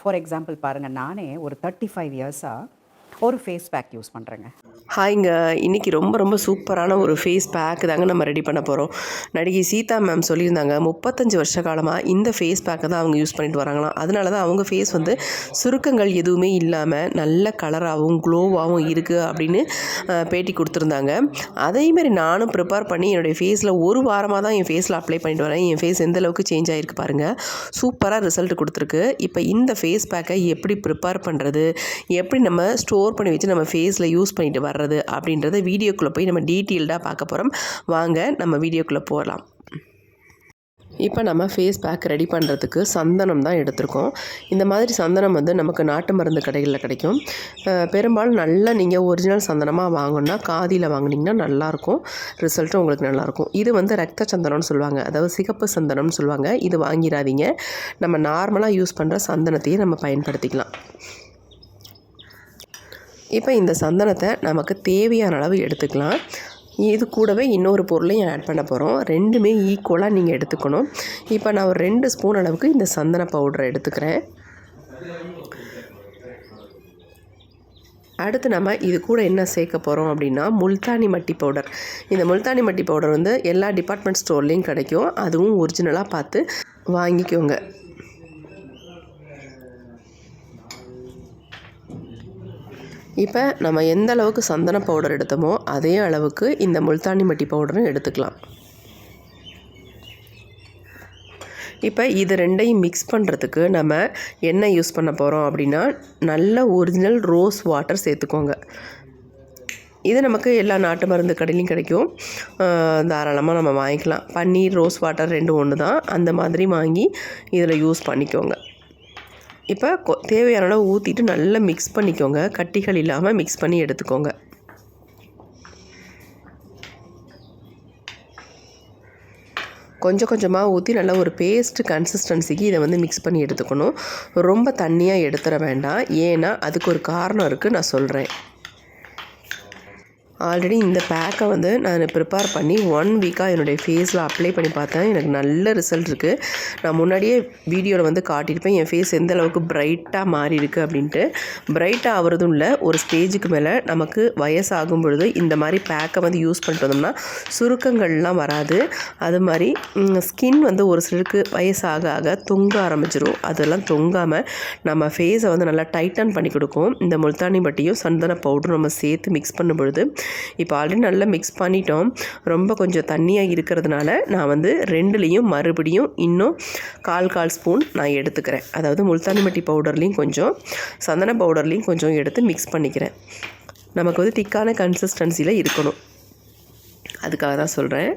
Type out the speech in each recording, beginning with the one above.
For example பாருங்கள் நானே ஒரு தேர்ட்டி ஃபைவ் இயர்ஸாக ஒரு ஃபேஸ் பேக் யூஸ் பண்ணுறேங்க ஹாய்ங்க இன்றைக்கி ரொம்ப ரொம்ப சூப்பரான ஒரு ஃபேஸ் பேக் தாங்க நம்ம ரெடி பண்ண போகிறோம் நடிகை சீதா மேம் சொல்லியிருந்தாங்க முப்பத்தஞ்சு வருஷ காலமாக இந்த ஃபேஸ் பேக்கை தான் அவங்க யூஸ் பண்ணிட்டு வராங்களாம். அதனால தான் அவங்க ஃபேஸ் வந்து சுருக்கங்கள் எதுவுமே இல்லாமல் நல்ல கலராகவும் க்ளோவாகவும் இருக்குது அப்படின்னு பேட்டி கொடுத்துருந்தாங்க. அதேமாரி நானும் ப்ரிப்பேர் பண்ணி என்னுடைய ஃபேஸில் ஒரு வாரமாக தான் என் ஃபேஸில் அப்ளை பண்ணிட்டு வரேன். என் ஃபேஸ் எந்த அளவுக்கு சேஞ்ச் ஆகிருக்கு பாருங்கள் சூப்பராக ரிசல்ட் கொடுத்துருக்கு. இப்போ இந்த ஃபேஸ் பேக்கை எப்படி ப்ரிப்பேர் பண்ணுறது எப்படி நம்ம ஸ்டோர் பண்ணி வச்சு நம்ம ஃபேஸில் யூஸ் பண்ணிட்டு வர்றது அப்படின்றத வீடியோக்குள்ளே போய் நம்ம டீட்டெயில்டாக பார்க்க போகிறோம் வாங்க நம்ம வீடியோக்குள்ளே போகலாம் இப்போ நம்ம ஃபேஸ் பேக் ரெடி பண்ணுறதுக்கு சந்தனம் தான் எடுத்திருக்கோம். இந்த மாதிரி சந்தனம் வந்து நமக்கு நாட்டு மருந்து கடைகளில் கிடைக்கும். பெரும்பாலும் நல்லா நீங்கள் ஒரிஜினல் சந்தனமாக வாங்கணும்னா காதியில் வாங்குனீங்கன்னா நல்லாயிருக்கும். ரிசல்ட்டும் உங்களுக்கு நல்லாயிருக்கும். இது வந்து ரத்த சந்தனம்னு சொல்லுவாங்க. அதாவது சிகப்பு சந்தனம்னு சொல்லுவாங்க. இது வாங்கிடாதீங்க. நம்ம நார்மலாக யூஸ் பண்ணுற சந்தனத்தையே நம்ம பயன்படுத்திக்கலாம். இப்போ இந்த சந்தனத்தை நமக்கு தேவையான அளவு எடுத்துக்கலாம். இது கூடவே இன்னொரு பொருளையும் ஆட் பண்ண போகிறோம் ரெண்டுமே ஈக்குவலாக நீங்கள் எடுத்துக்கணும். இப்போ நான் ஒரு ரெண்டு ஸ்பூன் அளவுக்கு இந்த சந்தன பவுடரை எடுத்துக்கிறேன். அடுத்து நம்ம இது கூட என்ன சேர்க்க போகிறோம் அப்படின்னா முல்தானி மட்டி பவுடர் இந்த முல்தானி மட்டி பவுடர் வந்து எல்லா டிபார்ட்மெண்ட் ஸ்டோர்லேயும் கிடைக்கும். அதுவும் ஒரிஜினலாக பார்த்து வாங்கிக்கோங்க. இப்போ நம்ம எந்த அளவுக்கு சந்தன பவுடர் எடுத்தோமோ அதே அளவுக்கு இந்த முல்தானி மட்டி பவுடரும் எடுத்துக்கலாம். இப்போ இது ரெண்டையும் மிக்ஸ் பண்ணுறதுக்கு நம்ம என்ன யூஸ் பண்ண போகிறோம் அப்படின்னா நல்ல ஒரிஜினல் ரோஸ் வாட்டர் சேர்த்துக்கோங்க. இது நமக்கு எல்லா நாட்டு மருந்து கடையிலையும் கிடைக்கும். தாராளமாக நம்ம வாங்கிக்கலாம். பன்னீர் ரோஸ் வாட்டர் ரெண்டும் ஒன்று தான் அந்த மாதிரி வாங்கி இதில் யூஸ் பண்ணிக்கோங்க. இப்போ கொ- தேவையான அளவு ஊற்றிட்டு நல்லா மிக்ஸ் பண்ணிக்கோங்க. கட்டிகள் இல்லாமல் மிக்ஸ் பண்ணி எடுத்துக்கோங்க. கொஞ்சம் கொஞ்சமாக ஊற்றி நல்லா ஒரு பேஸ்ட் கன்சிஸ்டன்சிக்கு இதை வந்து மிக்ஸ் பண்ணி எடுத்துக்கணும். ரொம்ப தண்ணியாக எடுத்துட வேண்டாம். ஏன்னா அதுக்கு ஒரு காரணம் இருக்குது நான் சொல்கிறேன் ஆல்ரெடி இந்த பேக்கை வந்து நான் ப்ரிப்பேர் பண்ணி ஒன் வீக்காக என்னுடைய ஃபேஸில் அப்ளை பண்ணி பார்த்தேன். எனக்கு நல்ல ரிசல்ட் இருக்குது நான் முன்னாடியே வீடியோவில் வந்து காட்டியிருப்பேன். என் ஃபேஸ் எந்த அளவுக்கு பிரைட்டாக மாறி இருக்குது அப்படின்ட்டு. பிரைட்டாக ஆகிறதும் இல்லை. ஒரு ஸ்டேஜுக்கு மேலே நமக்கு வயசாகும் பொழுது இந்த மாதிரி பேக்கை வந்து யூஸ் பண்ணிட்டு வந்தோம்னா சுருக்கங்கள்லாம் வராது. அது மாதிரி ஸ்கின் வந்து ஒரு சிலருக்கு வயசாக ஆக தொங்க ஆரம்பிச்சிரும். அதெல்லாம் தொங்காமல் நம்ம ஃபேஸை வந்து நல்லா டைட்டன் பண்ணி கொடுக்கும். இந்த முல்தானி பட்டியும் சந்தன பவுடரும் நம்ம சேர்த்து மிக்ஸ் பண்ணும் பொழுது இப்போ ஆல்ரெடி நல்லா மிக்ஸ் பண்ணிட்டோம். ரொம்ப கொஞ்சம் தண்ணியாக இருக்கிறதுனால நான் வந்து ரெண்டுலேயும் மறுபடியும் இன்னும் கால் கால் ஸ்பூன் நான் எடுத்துக்கிறேன். அதாவது முல்தானி மட்டி பவுடர்லேயும் கொஞ்சம் சந்தன பவுடர்லேயும் கொஞ்சம் எடுத்து மிக்ஸ் பண்ணிக்கிறேன். நமக்கு வந்து திக்கான கன்சிஸ்டன்சியில் இருக்கணும். அதுக்காக தான் சொல்கிறேன்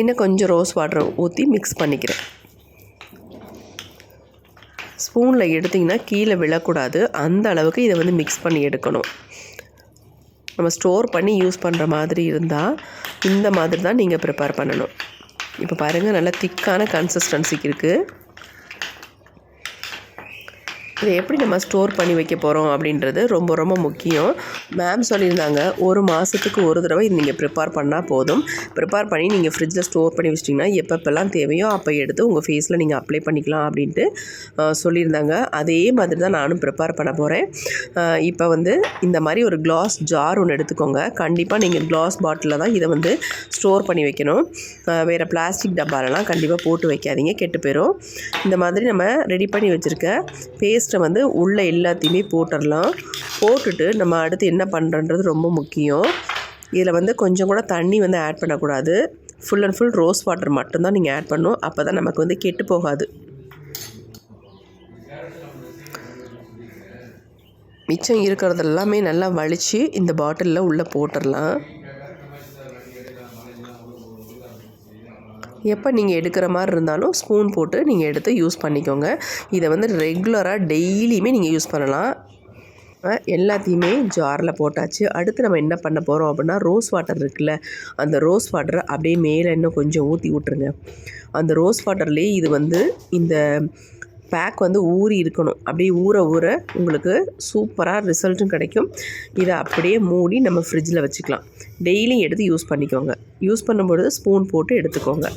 இன்னும் கொஞ்சம் ரோஸ் வாட்டர் ஊற்றி மிக்ஸ் பண்ணிக்கிறேன். ஸ்பூனில் எடுத்திங்கன்னா கீழே விழக்கூடாது. அந்த அளவுக்கு இதை வந்து மிக்ஸ் பண்ணி எடுக்கணும். நம்ம ஸ்டோர் பண்ணி யூஸ் பண்ணுற மாதிரி இருந்தால் இந்த மாதிரி தான் நீங்கள் ப்ரிப்பேர் பண்ணணும். இப்போ பாருங்கள் நல்லா திக்கான கன்சிஸ்டன்சிக்கு இருக்குது இதை எப்படி நம்ம ஸ்டோர் பண்ணி வைக்க போகிறோம் அப்படின்றது ரொம்ப ரொம்ப முக்கியம். மேம் சொல்லியிருந்தாங்க ஒரு மாதத்துக்கு ஒரு தடவை இது நீங்கள் ப்ரிப்பேர் பண்ணால் போதும். ப்ரிப்பேர் பண்ணி நீங்கள் ஃப்ரிட்ஜில் ஸ்டோர் பண்ணி வச்சிட்டிங்கன்னா எப்பப்பெல்லாம் தேவையோ அப்போ எடுத்து உங்கள் ஃபேஸில் நீங்கள் அப்ளை பண்ணிக்கலாம் அப்படின்ட்டு சொல்லியிருந்தாங்க. அதே மாதிரி தான் நானும் ப்ரிப்பேர் பண்ண போகிறேன் இப்போ வந்து இந்த மாதிரி ஒரு கிளாஸ் ஜார் ஒன்று எடுத்துக்கோங்க. கண்டிப்பாக நீங்கள் கிளாஸ் பாட்டிலில் தான் இதை வந்து ஸ்டோர் பண்ணி வைக்கணும். வேறு பிளாஸ்டிக் டப்பாலெலாம் கண்டிப்பாக போட்டு வைக்காதீங்க கெட்டு போயிடும் இந்த மாதிரி நம்ம ரெடி பண்ணி வச்சுருக்க பேஸ்ட்டை வந்து உள்ளே எல்லாத்தையுமே போட்டுடலாம். போட்டுட்டு நம்ம அடுத்து என்ன பண்ணுறன்றது ரொம்ப முக்கியம். இதில் வந்து கொஞ்சம் கூட தண்ணி வந்து ஆட் பண்ணக்கூடாது. Full and full rose water மட்டும்தான் நீங்கள் ஆட் பண்ணணும். அப்போ தான் நமக்கு வந்து கெட்டு போகாது. மிச்சம் இருக்கிறது எல்லாமே நல்லா வலித்து இந்த பாட்டிலில் உள்ளே போட்டுடலாம். எப்போ நீங்கள் எடுக்கிற மாதிரி இருந்தாலும் ஸ்பூன் போட்டு நீங்கள் எடுத்து யூஸ் பண்ணிக்கோங்க. இதை வந்து ரெகுலராக டெய்லியுமே நீங்கள் யூஸ் பண்ணலாம். எல்லாத்தையுமே ஜாரில் போட்டாச்சு. அடுத்து நம்ம என்ன பண்ண போகிறோம் அப்படின்னா ரோஸ் வாட்டர் இருக்குல்ல அந்த ரோஸ் வாட்டரை அப்படியே மேலே இன்னும் கொஞ்சம் ஊற்றி விட்ருங்க அந்த ரோஸ் வாட்டர்லேயே இது வந்து இந்த பேக் வந்து ஊறி இருக்கணும். அப்படியே ஊற ஊற உங்களுக்கு சூப்பராக ரிசல்ட்டும் கிடைக்கும். இதை அப்படியே மூடி நம்ம ஃப்ரிட்ஜில் வச்சுக்கலாம். டெய்லியும் எடுத்து யூஸ் பண்ணிக்கோங்க. யூஸ் பண்ணும்பொழுது ஸ்பூன் போட்டு எடுத்துக்கோங்க.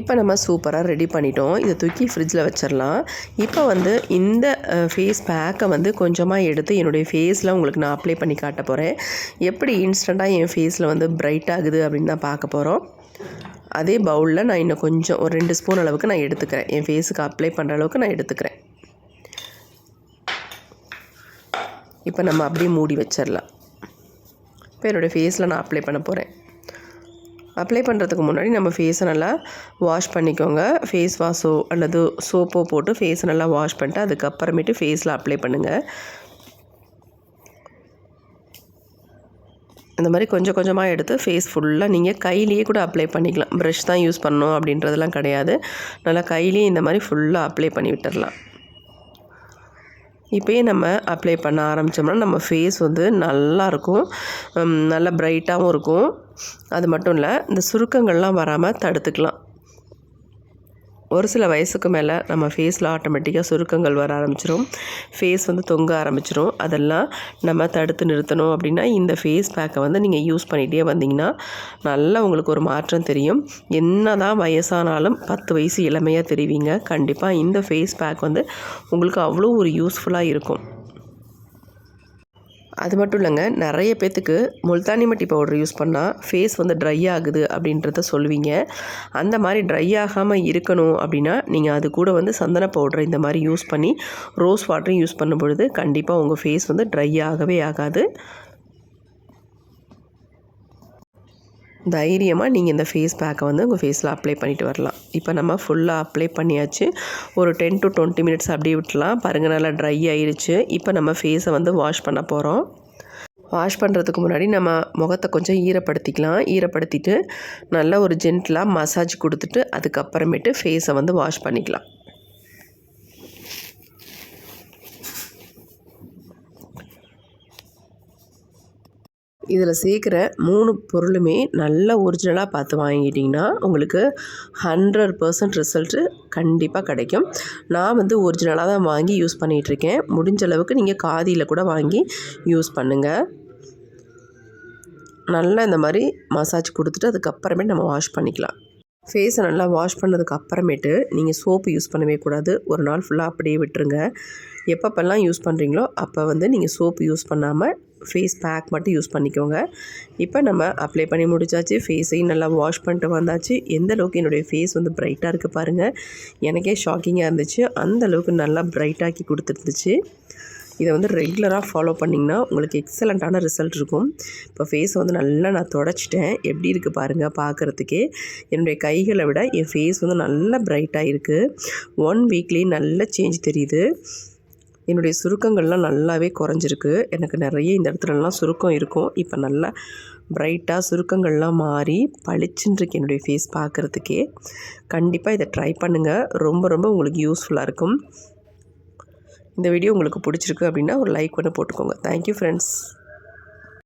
இப்போ நம்ம சூப்பராக ரெடி பண்ணிட்டோம். இதை தூக்கி ஃப்ரிட்ஜில் வச்சிடலாம். இப்போ வந்து இந்த ஃபேஸ் பேக்கை வந்து கொஞ்சமாக எடுத்து என்னுடைய ஃபேஸில் உங்களுக்கு நான் அப்ளை பண்ணி காட்ட போகிறேன் எப்படி இன்ஸ்டண்ட்டாக என் ஃபேஸில் வந்து பிரைட் ஆகுது அப்படின்னு தான் பார்க்க போகிறோம் அதே பவுலில் நான் இன்னும் கொஞ்சம் ஒரு ரெண்டு ஸ்பூன் அளவுக்கு நான் எடுத்துக்கிறேன். என் ஃபேஸுக்கு அப்ளை பண்ணுற அளவுக்கு நான் எடுத்துக்கிறேன். இப்போ நம்ம அப்படியே மூடி வச்சிடலாம். இப்போ என்னோடய ஃபேஸில் நான் அப்ளை பண்ண போகிறேன் அப்ளை பண்ணுறதுக்கு முன்னாடி நம்ம ஃபேஸை நல்லா வாஷ் பண்ணிக்கோங்க. ஃபேஸ் வாஷோ அல்லது சோப்போ போட்டு ஃபேஸை நல்லா வாஷ் பண்ணிட்டு அதுக்கப்புறமேட்டு ஃபேஸில் அப்ளை பண்ணுங்கள் இந்த மாதிரி கொஞ்சம் கொஞ்சமாக எடுத்து ஃபேஸ் ஃபுல்லாக நீங்கள் கையிலேயே கூட அப்ளை பண்ணிக்கலாம். ப்ரஷ் தான் யூஸ் பண்ணணும் அப்படின்றதெல்லாம் கிடையாது. நல்லா கையிலேயே இந்த மாதிரி ஃபுல்லாக அப்ளை பண்ணி விட்டுடலாம் இப்போயே நம்ம அப்ளை பண்ண ஆரம்பித்தோம்னா நம்ம ஃபேஸ் வந்து நல்லாயிருக்கும் நல்லா ப்ரைட்டாகவும் இருக்கும். அது மட்டும் இல்லை இந்த சுருக்கங்கள்லாம் வராமல் தடுத்துக்கலாம். ஒரு சில வயசுக்கு மேலே நம்ம ஃபேஸில் ஆட்டோமேட்டிக்காக சுருக்கங்கள் வர ஆரம்பிச்சிடும் ஃபேஸ் வந்து தொங்க ஆரம்பிச்சிடும் அதெல்லாம் நம்ம தடுத்து நிறுத்தணும் அப்படின்னா இந்த ஃபேஸ் பேக்கை வந்து நீங்கள் யூஸ் பண்ணிகிட்டே வந்தீங்கன்னா நல்லா உங்களுக்கு ஒரு மாற்றம் தெரியும். என்ன தான் வயசானாலும் பத்து வயசு இளமையாக தெரிவிங்க. கண்டிப்பாக இந்த ஃபேஸ் பேக் வந்து உங்களுக்கு அவ்வளோ ஒரு யூஸ்ஃபுல்லாக இருக்கும். அது மட்டும் இல்லைங்க நிறைய பேர்த்துக்கு முல்தானி மட்டி பவுடர் யூஸ் பண்ணால் ஃபேஸ் வந்து ட்ரை ஆகுது அப்படின்றத சொல்லுவீங்க. அந்த மாதிரி ட்ரை ஆகாமல் இருக்கணும் அப்படின்னா நீங்கள் அது கூட வந்து சந்தன பவுடர் இந்த மாதிரி யூஸ் பண்ணி ரோஸ் வாட்டரும் யூஸ் பண்ணும் பொழுது கண்டிப்பாக உங்கள் ஃபேஸ் வந்து ட்ரை ஆகவே ஆகாது. தைரியமாக நீங்கள் இந்த ஃபேஸ் பேக்கை வந்து உங்கள் ஃபேஸில் அப்ளை பண்ணிட்டு வரலாம். இப்போ நம்ம ஃபுல்லாக அப்ளை பண்ணியாச்சு. ஒரு டென் டு டுவெண்ட்டி மினிட்ஸ் அப்படியே விட்டுலாம். பாருங்கள் நல்லா ட்ரை ஆயிடுச்சு இப்போ நம்ம ஃபேஸை வந்து வாஷ் பண்ண போகிறோம் வாஷ் பண்ணுறதுக்கு முன்னாடி நம்ம முகத்தை கொஞ்சம் ஈரப்படுத்திக்கலாம். ஈரப்படுத்திட்டு நல்லா ஒரு ஜென்டலாக மசாஜ் கொடுத்துட்டு அதுக்கப்புறமேட்டு ஃபேஸை வந்து வாஷ் பண்ணிக்கலாம். இதில் சேர்க்குற மூணு பொருளுமே நல்ல ஒரிஜினலாக பார்த்து வாங்கிட்டிங்கன்னா உங்களுக்கு ஹண்ட்ரட் பர்சன்ட் ரிசல்ட்டு கண்டிப்பாக கிடைக்கும். நான் வந்து ஒரிஜினலாக தான் வாங்கி யூஸ் பண்ணிகிட்ருக்கேன் முடிஞ்ச அளவுக்கு நீங்கள் காதியில் கூட வாங்கி யூஸ் பண்ணுங்கள் நல்லா இந்த மாதிரி மசாஜ் கொடுத்துட்டு அதுக்கப்புறமே நம்ம வாஷ் பண்ணிக்கலாம். ஃபேஸை நல்லா வாஷ் பண்ணதுக்கு அப்புறமேட்டு நீங்கள் சோப்பு யூஸ் பண்ணவே கூடாது. ஒரு நாள் ஃபுல்லாக அப்படியே விட்டுருங்க. எப்பப்பெல்லாம் யூஸ் பண்ணுறீங்களோ அப்போ வந்து நீங்கள் சோப்பு யூஸ் பண்ணாமல் ஃபேஸ் பேக் மட்டும் யூஸ் பண்ணிக்கோங்க. இப்போ நம்ம அப்ளை பண்ணி முடிச்சாச்சு. ஃபேஸையும் நல்லா வாஷ் பண்ணிட்டு வந்தாச்சு. எந்த அளவுக்கு என்னுடைய ஃபேஸ் வந்து ப்ரைட்டாக இருக்குது பாருங்கள் எனக்கே ஷாக்கிங்காக இருந்துச்சு. அந்த அளவுக்கு நல்லா ப்ரைட்டாக்கி கொடுத்துருந்துச்சு. இதை வந்து ரெகுலராக ஃபாலோ பண்ணிங்கன்னா உங்களுக்கு எக்ஸலண்ட்டான ரிசல்ட் இருக்கும். இப்போ ஃபேஸை வந்து நல்லா நான் தொடச்சிட்டேன். எப்படி இருக்குது பாருங்கள் பார்க்குறதுக்கே என்னுடைய கைகளை விட என் ஃபேஸ் வந்து நல்லா ப்ரைட்டாக இருக்குது ஒன் வீக்லேயே நல்ல சேஞ்ச் தெரியுது. என்னுடைய சுருக்கங்கள்லாம் நல்லாவே குறைஞ்சிருக்கு. எனக்கு நிறைய இந்த இடத்துலலாம் சுருக்கம் இருக்கும். இப்போ நல்லா ப்ரைட்டாக சுருக்கங்கள்லாம் மாறி பளிச்சுன்றிருக்கு என்னுடைய ஃபேஸ் பார்க்குறதுக்கே. கண்டிப்பாக இதை ட்ரை பண்ணுங்கள் ரொம்ப ரொம்ப உங்களுக்கு யூஸ்ஃபுல்லாக இருக்கும். இந்த வீடியோ உங்களுக்கு பிடிச்சிருக்கு அப்படின்னா ஒரு லைக் ஒன்று போட்டுக்கோங்க. Thank you friends